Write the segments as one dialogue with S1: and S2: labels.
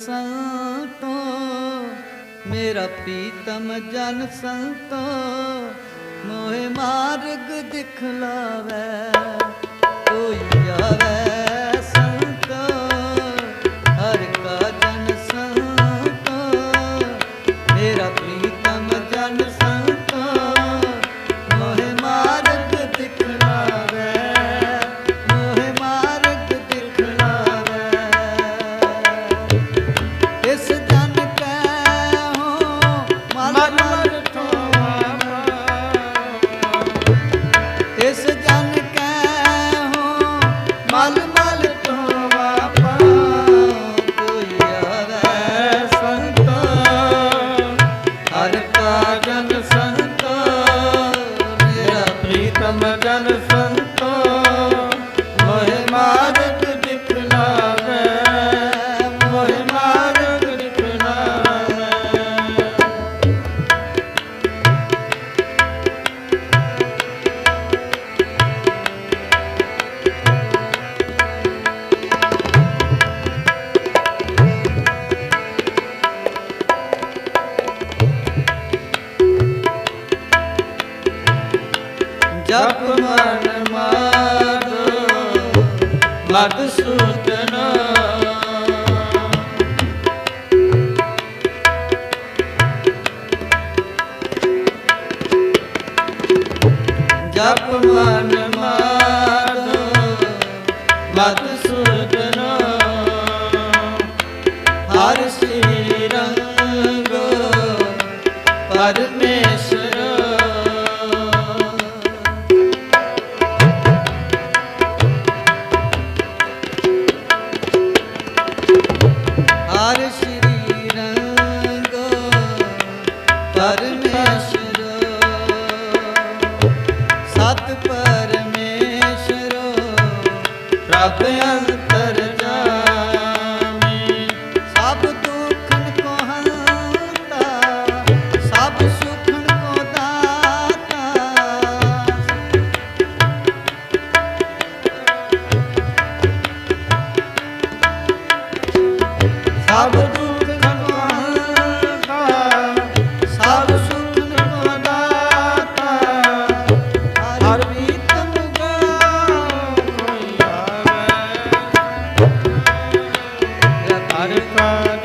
S1: ਸੰਤੋ ਮੇਰਾ ਪੀਤਮ ਜਨ ਸੰਤੋ ਮੋਹਿ ਮਾਰਗ ਦਿਖਲਾਵੇ ਕੋਈ ਆਵੇ। ਜਨ ਸੰਤਾ ਮੇਰਾ ਪ੍ਰੀਤਮ ਜਨ ਜਪ ਮਨ ਮਾਰ
S2: ਲਗ ਸੁਤਨਾ
S1: ਜਪ ਸਤ I Hare Krishna.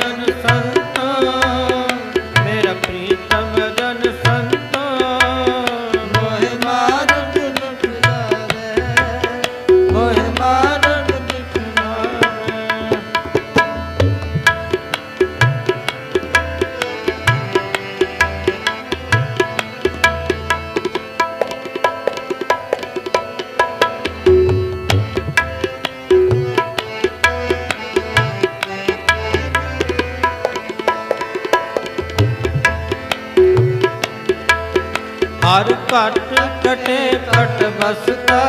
S1: ਹਰ
S2: ਘਟ ਕਟੇ ਘਟ ਬਸਤਾ,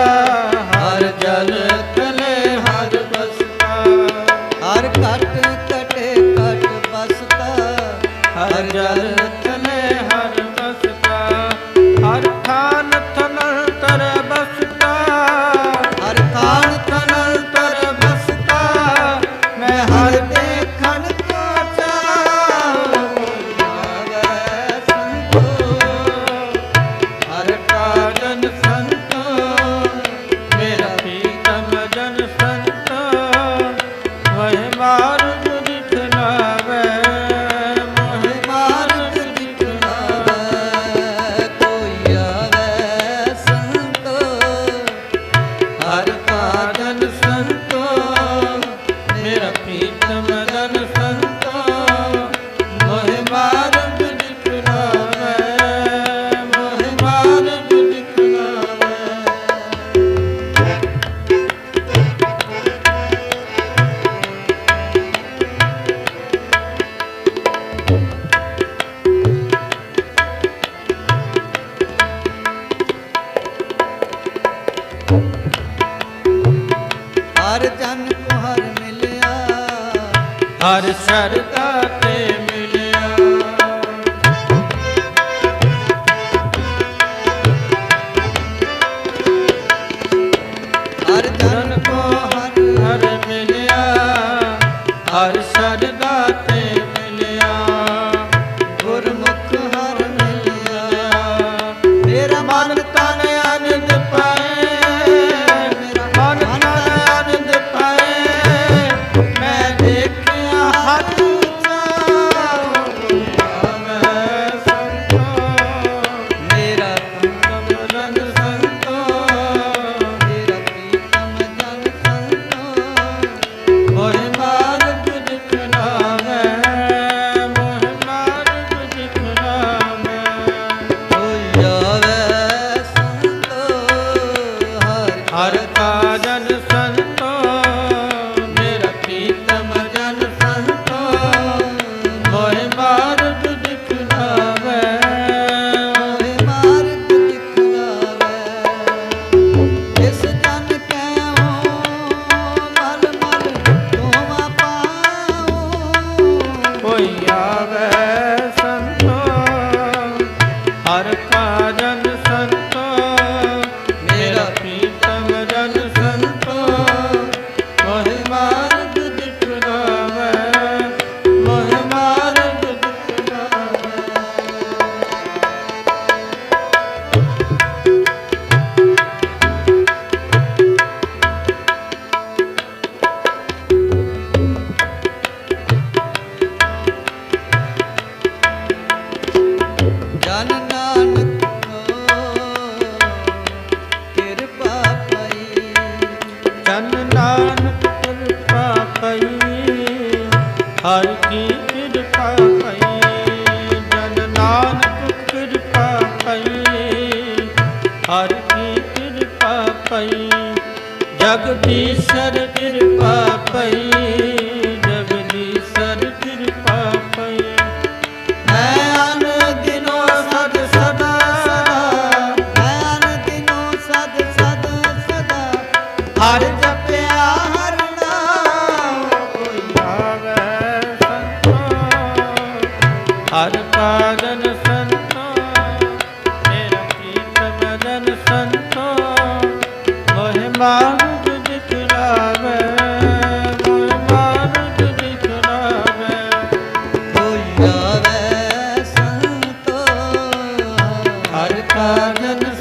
S2: ਹਰ ਜਲ ਤਲੇ ਹਰ ਬਸਤਾ।
S1: ਹਰ ਘਟ ਕਟੇ ਘਟ ਬਸਤਾ,
S2: ਹਰ ਜਲ ਹਰ ਸਰਤ ਜਗਦੀਸ਼ਰ ਹਰ ਕਾਰਨ